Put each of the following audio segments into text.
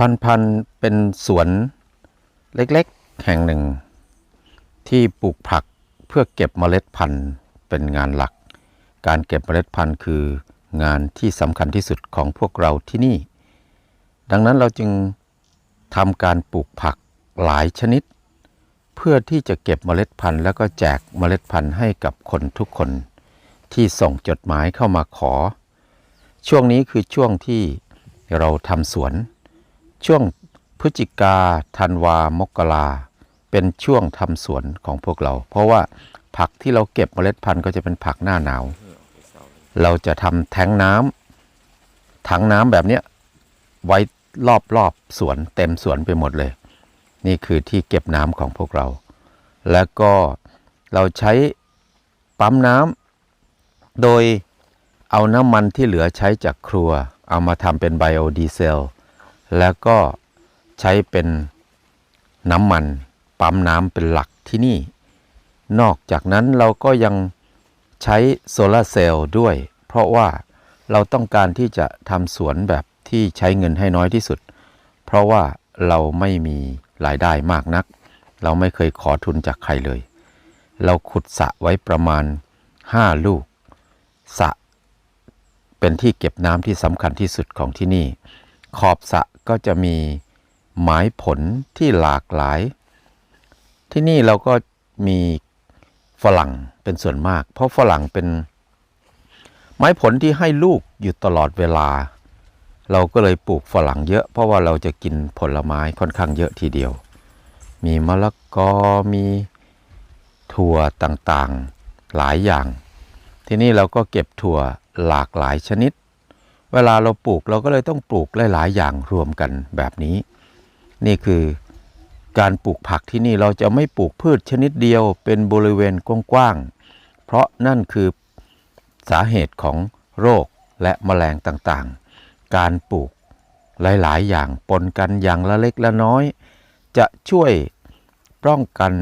พันพันเป็นสวนเล็กๆ แห่งหนึ่ง ที่ปลูกผักเพื่อเก็บเมล็ดพันธุ์เป็นงานหลัก การเก็บเมล็ดพันธุ์คืองานที่สำคัญที่สุดของพวกเราที่นี่ ดังนั้นเราจึงทำการปลูกผักหลายชนิด เพื่อที่จะเก็บเมล็ดพันธุ์ แล้วก็แจกเมล็ดพันธุ์ให้กับคนทุกคนที่ส่งจดหมายเข้ามาขอ ช่วงนี้คือช่วงที่เราทำสวน ช่วงพฤศจิกาธันวามกราเป็นช่วงทำสวนของพวกเรา เพราะว่าผักที่เราเก็บเมล็ดพันธุ์ก็จะเป็นผักหน้าหนาว เราจะทำแทงน้ำถังน้ำแบบเนี้ยไว้รอบรอบสวนเต็มสวนไปหมดเลย นี่คือที่เก็บน้ำของพวกเรา แล้วก็เราใช้ปั๊มน้ำโดยเอาน้ำมันที่เหลือใช้จากครัว เอามาทำเป็นไบโอดีเซล แล้วก็ใช้เป็นน้ำมันปั๊มน้ำเป็นหลักที่นี่ นอกจากนั้นเราก็ยังใช้โซลาเซลล์ด้วย เพราะว่าเราต้องการที่จะทำสวนแบบที่ใช้เงินให้น้อยที่สุด เพราะว่าเราไม่มีรายได้มากนัก เราไม่เคยขอทุนจากใครเลย เราขุดสระไว้ประมาณ 5 ลูกสระเป็นที่เก็บน้ำที่สำคัญที่สุดของที่นี่ ขอบสระ ก็จะมีไม้ผลที่หลากหลาย ที่นี่เราก็มีฝรั่งเป็นส่วนมาก เพราะฝรั่งเป็น ไม้ผลที่ให้ลูกอยู่ตลอดเวลา เราก็เลยปลูกฝรั่งเยอะ เพราะว่าเราจะกินผลไม้ค่อนข้างเยอะทีเดียว มีมะละกอมีถั่วต่างๆหลายอย่าง ที่นี้เราก็เก็บถั่วหลากหลายชนิด เวลาเราปลูกเราก็เลยต้องปลูกหลายๆ อย่างรวมกันแบบนี้ นี่คือการปลูกผักที่นี่เราจะไม่ปลูกพืชชนิดเดียวเป็นบริเวณกว้างๆ เพราะนั่นคือสาเหตุของโรคและแมลงต่างๆ การปลูกหลายๆ อย่างปนกันอย่างละเล็กละน้อย จะช่วยป้องกัน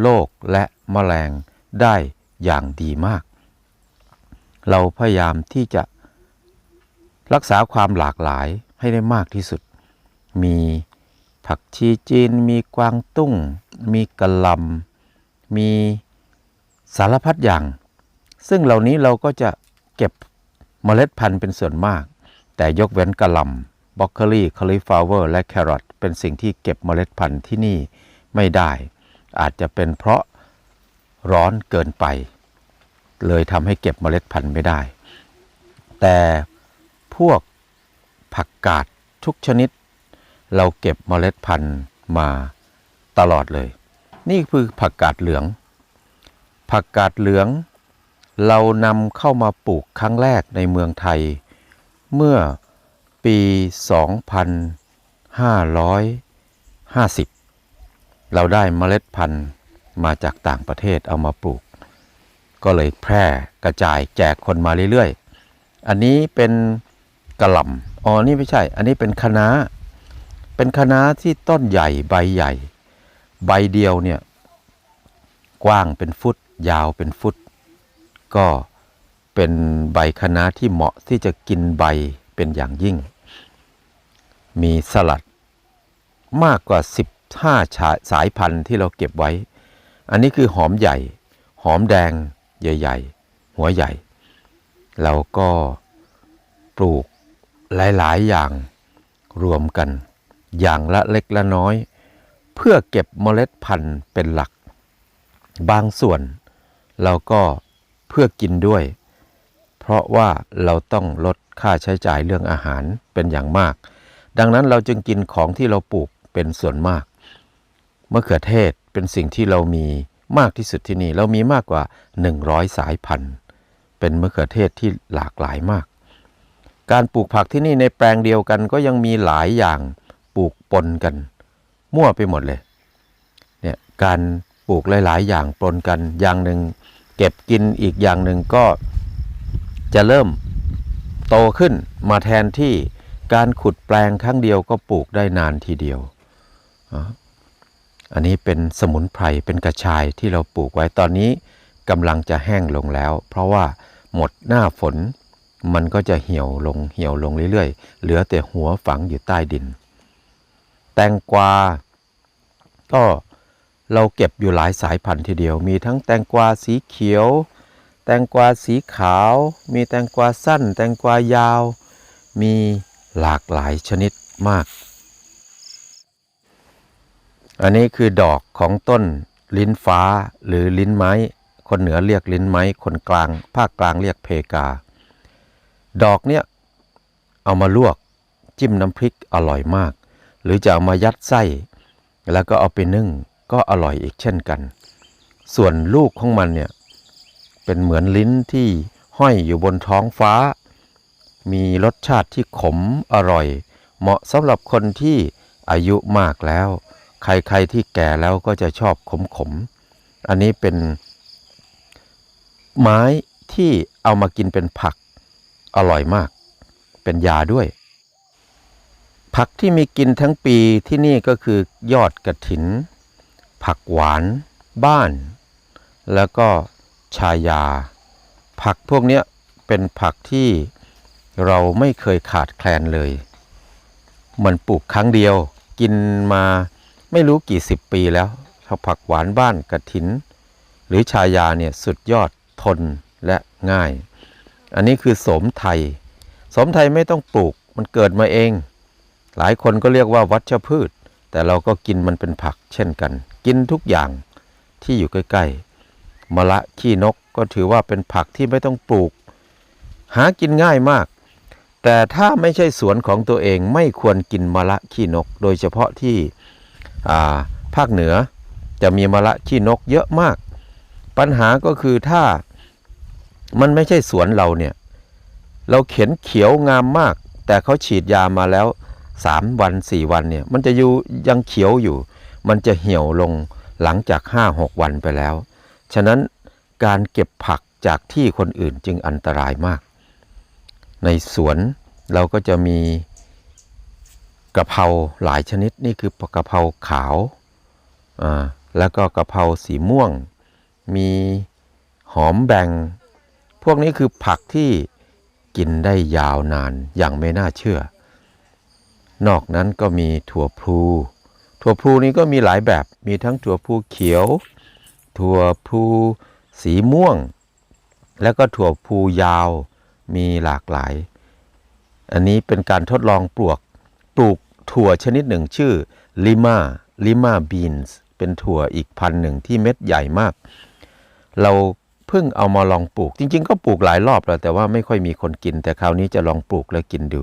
โรคและแมลงได้อย่างดีมาก เราพยายามที่จะ รักษาความหลากหลายให้ได้มากที่สุด มีผักชีจีน มีกวางตุ้ง มีกะหล่ำมีสารพัดอย่าง ซึ่งเหล่านี้เราก็จะเก็บเมล็ดพันธุ์เป็นส่วนมาก แต่ยกเว้นกะหล่ำบรอกโคลีคาลิฟลาวเวอร์ และแครอทเป็นสิ่งที่เก็บเมล็ดพันธุ์ที่นี่ไม่ได้ อาจจะเป็นเพราะร้อนเกินไป เลยทำให้เก็บเมล็ดพันธุ์ไม่ได้ แต่ พวกผักกาดทุกชนิด เราเก็บเมล็ดพันธุ์มาตลอดเลย นี่คือผักกาดเหลือง ผักกาดเหลือง เรานำเข้ามาปลูกครั้งแรกในเมืองไทย เมื่อปี 2550 เราได้เมล็ดพันธุ์มาจากต่างประเทศเอามาปลูก ก็เลยแพร่กระจายแจกคนมาเรื่อยๆ อันนี้เป็น กระหล่ำอ๋อนี่ไม่ใช่ อันนี้เป็นคะน้าเป็นคะน้าที่ต้นใหญ่ใบใหญ่ ใบเดียวเนี่ยกว้างเป็นฟุต ยาวเป็นฟุต ก็เป็นใบคะน้าที่เหมาะที่จะกินใบเป็นอย่างยิ่ง มีสลัดมากกว่า 15ชาสายพันธุ์ที่เราเก็บไว้ อันนี้คือหอมใหญ่ หอมแดงใหญ่ ๆ หัวใหญ่ เราก็ปลูก หลายๆ อย่างรวมกัน อย่างละเล็กละน้อย เพื่อเก็บเมล็ดพันธุ์เป็นหลัก บางส่วนเราก็เพื่อกินด้วย เพราะว่าเราต้องลดค่าใช้จ่ายเรื่องอาหารเป็นอย่างมาก ดังนั้นเราจึงกินของที่เราปลูกเป็นส่วนมากมะเขือเทศเป็นสิ่งที่เรามีมากที่สุดที่นี่ เรามีมากกว่า 100 สายพันธุ์ เป็นมะเขือเทศที่หลากหลายมาก การปลูกผักที่นี่ในแปลงเดียวกันก็ยังมีหลายอย่างปลูกปนกัน มั่วไปหมดเลยเนี่ยการปลูกหลาย ๆ อย่างปนกันอย่างหนึ่งเก็บกินอีกอย่างหนึ่งก็จะเริ่มโตขึ้นมาแทนที่การขุดแปลงครั้งเดียวก็ปลูกได้นานทีเดียว อันนี้เป็นสมุนไพรเป็นกระชายที่เราปลูกไว้ตอนนี้กำลังจะแห้งลงแล้ว เพราะว่าหมดหน้าฝน มันก็จะเหี่ยวลงเหี่ยวลงเรื่อยๆ เหลือแต่หัวฝังอยู่ใต้ดิน แตงกวา ก็เราเก็บอยู่หลายสายพันธุ์ทีเดียว มีทั้งแตงกวาสีเขียว แตงกวาสีขาว มีแตงกวาสั้น แตงกวายาว มีหลากหลายชนิดมาก อันนี้คือดอกของต้นลิ้นฟ้าหรือลิ้นไม้ คนเหนือเรียกลิ้นไม้ คนกลาง ภาคกลางเรียกเพกา ดอกเนี้ยเอามาลวกจิ้มน้ำพริกอร่อยมาก หรือจะเอามายัดไส้ แล้วก็เอาไปนึ่งก็อร่อยอีกเช่นกัน ส่วนลูกของมันเนี่ยเป็นเหมือนลิ้นที่ห้อยอยู่บนท้องฟ้า มีรสชาติที่ขมอร่อย เหมาะสำหรับคนที่อายุมากแล้ว ใครๆที่แก่แล้วก็จะชอบขมๆอันนี้เป็นไม้ที่เอามากินเป็นผัก อร่อยมาก เป็นยาด้วย ผักที่มีกินทั้งปีที่นี่ก็คือยอดกระถิน ผักหวาน บ้าน แล้วก็ชายา ผักพวกนี้เป็นผักที่เราไม่เคยขาดแคลนเลย มันปลูกครั้งเดียว กินมาไม่รู้กี่สิบปีแล้วถ้าผักหวานบ้านกระถิน หรือชายาเนี่ยสุดยอดทนและง่าย อันนี้คือสมไทย สมไทยไม่ต้องปลูกมันเกิดมาเอง หลายคนก็เรียกว่าวัชพืช แต่เราก็กินมันเป็นผักเช่นกัน กินทุกอย่างที่อยู่ใกล้ๆมะละขี้นกก็ถือว่าเป็นผักที่ไม่ต้องปลูก หากินง่ายมาก แต่ถ้าไม่ใช่สวนของตัวเองไม่ควรกินมะละขี้นก โดยเฉพาะที่ภาคเหนือจะมีมะละขี้นกเยอะมาก ปัญหาก็คือถ้า มันไม่ใช่สวนเราเนี่ย เราเข็นเขียวงามมาก แต่เขาฉีดยามาแล้วสามวันสี่วันเนี่ย มันจะอยู่ยังเขียวอยู่ มันจะเหี่ยวลงหลังจากห้าหกวันไปแล้ว ฉะนั้นการเก็บผักจากที่คนอื่นจึงอันตรายมาก ในสวนเราก็จะมีกะเพราหลายชนิดนี่คือกะเพราขาวอ่าแล้วก็กะเพราสีม่วง มีหอมแบง พวกนี้คือผักที่กินได้ยาวนานอย่างไม่น่าเชื่อ นอกนั้นก็มีถั่วพลูถั่วพลูนี้ก็มีหลายแบบ มีทั้งถั่วพลูเขียว ถั่วพลูสีม่วง แล้วก็ถั่วพลูยาว มีหลากหลาย อันนี้เป็นการทดลองปลูกปลูกถั่วชนิดหนึ่งชื่อลิมาลิมาบีนส์เป็นถั่วอีกพันหนึ่งที่เม็ดใหญ่มาก เรา เพิ่งเอามาลองปลูก จริง ๆ ก็ปลูกหลายรอบแล้วแต่ว่าไม่ค่อยมีคนกิน แต่คราวนี้จะลองปลูกแล้วกินดู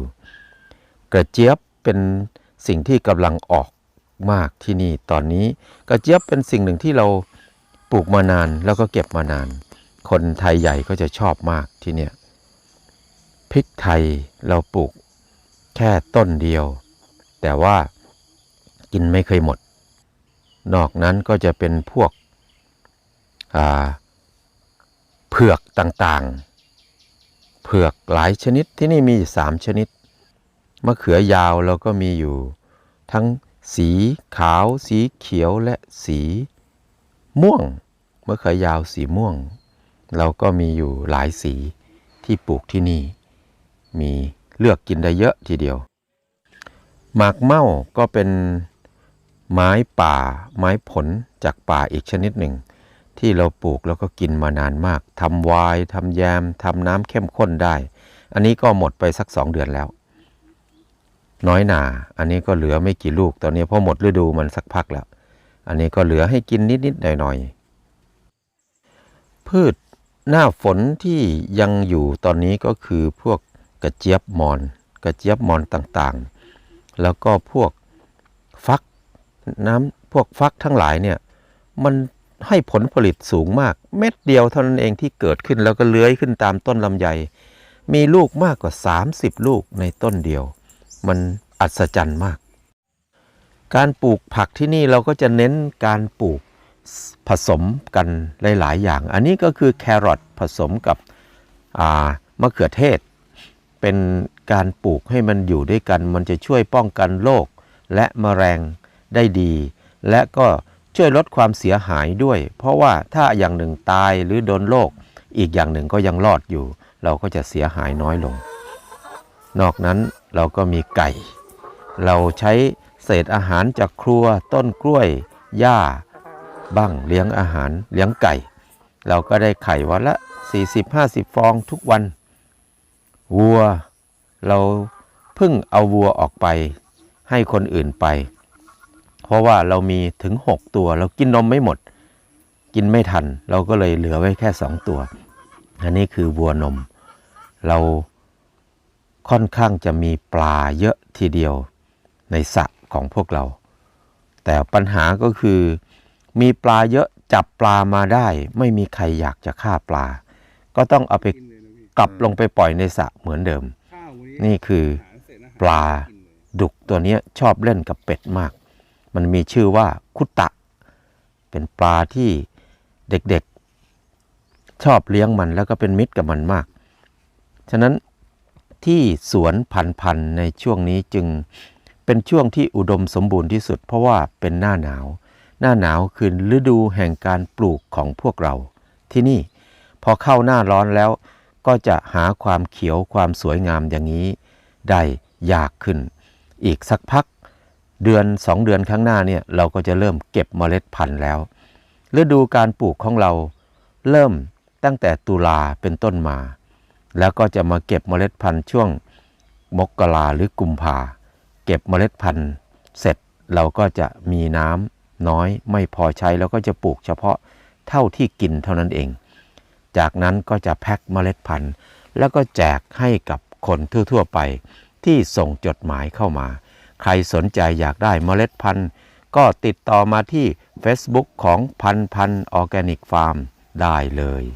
กระเจี๊ยบเป็นสิ่งที่กำลังออกมากที่นี่ตอนนี้กระเจี๊ยบเป็นสิ่งหนึ่งที่เราปลูกมานานแล้วก็เก็บมานาน คนไทยใหญ่ก็จะชอบมากที่เนี่ยพริกไทยเราปลูกแค่ต้นเดียว แต่ว่ากินไม่เคยหมด นอกนั้นก็จะเป็นพวกอ่า เผือกต่างๆ เผือกหลายชนิดที่นี่มีสามชนิด มะเขือยาวเราก็มีอยู่ ทั้งสีขาว สีเขียวและสีม่วง มะเขือยาวสีม่วง เราก็มีอยู่หลายสีที่ปลูกที่นี่ มีเลือกกินได้เยอะทีเดียว หมากเม่าก็เป็นไม้ป่า ไม้ผลจากป่าอีกชนิดหนึ่ง ที่เราปลูกแล้วก็กินมานานมากทำไวน์ทำแยมทำน้ำเข้มข้นได้ อันนี้ก็หมดไปสักสองเดือนแล้ว น้อยหนา อันนี้ก็เหลือไม่กี่ลูกตอนนี้พราะหมดฤดูมันสักพักแล้ว อันนี้ก็เหลือให้กินนิดๆหน่อยๆพืชหน้าฝนที่ยังอยู่ตอนนี้ก็คือพวกกระเจี๊ยบมอน กระเจี๊ยบมอนต่างๆ แล้วก็พวกฟักน้ำพวกฟักทั้งหลายเนี่ยมัน ให้ผลผลิตสูงมาก เม็ดเดียวเท่านั้นเองที่เกิดขึ้นแล้วก็เลื้อยขึ้นตามต้นลำไย มีลูกมากกว่า 30 ลูกในต้นเดียว มันอัศจรรย์มาก การปลูกผักที่นี่เราก็จะเน้นการปลูกผสมกันหลาย ๆ อย่าง อันนี้ก็คือแครอทผสมกับมะเขือเทศ เป็นการปลูกให้มันอยู่ด้วยกัน มันจะช่วยป้องกันโรคและแมลงได้ดี และก็ ช่วยลดความเสียหายด้วย เพราะว่าถ้าอย่างหนึ่งตายหรือโดนโรคอีกอย่างหนึ่งก็ยังรอดอยู่ เราก็จะเสียหายน้อยลง นอกนั้นเราก็มีไก่ เราใช้ษตรอาหารจากครัวต้นกล้วยหญ้าบ้างเลี้ยงอาหารเลี้ยงไก่ เราก็ได้ไข่วันละ 40-50 ฟองทุกวันวัว เราเพิ่งเอาวัวออกไป ให้คนอื่นไป เพราะว่าเรามีถึง 6 ตัว เรากินนมไม่หมด กินไม่ทัน เราก็เลยเหลือไว้แค่ 2 ตัว อันนี้คือวัวนม เราค่อนข้างจะมีปลาเยอะทีเดียวในสระของพวกเรา แต่ปัญหาก็คือมีปลาเยอะจับปลามาได้ ไม่มีใครอยากจะฆ่าปลา ก็ต้องเอาไปกินเลยนะพี่กลับลงไปปล่อยในสระเหมือนเดิมข้าววันนี้นี่คือหารเสร็จนะปลากินเลยดุกตัวเนี้ยชอบเล่นกับเป็ดมาก มันมีชื่อว่าคุตะ เป็นปลาที่เด็กๆ ชอบเลี้ยงมันแล้วก็เป็นมิตรกับมันมาก ฉะนั้นที่สวนพันพันธุ์ในช่วงนี้จึงเป็นช่วงที่อุดมสมบูรณ์ที่สุด เพราะว่าเป็นหน้าหนาว หน้าหนาวคือฤดูแห่งการปลูกของพวกเรา ที่นี่พอเข้าหน้าร้อนแล้วก็จะหาความเขียวความสวยงามอย่างนี้ ได้ยากขึ้น อีกสักพัก เดือนสองเดือนข้างหน้าเนี่ยเราก็จะเริ่มเก็บเมล็ดพันธุ์แล้ว ฤดูการปลูกของเราเริ่มตั้งแต่ตุลาเป็นต้นมา แล้วก็จะมาเก็บเมล็ดพันธุ์ช่วงมกราหรือกุมภาเก็บเมล็ดพันธุ์เสร็จเราก็จะมีน้ำน้อยไม่พอใช้แล้วก็จะปลูกเฉพาะเท่าที่กินเท่านั้นเอง จากนั้นก็จะแพ็คเมล็ดพันธุ์ แล้วก็แจกให้กับคนทั่วๆไปที่ส่งจดหมายเข้ามา ใครสนใจอยากได้เมล็ดพันธุ์ ก็ติดต่อมาที่ Facebook ของพันพันออร์แกนิกฟาร์มได้เลย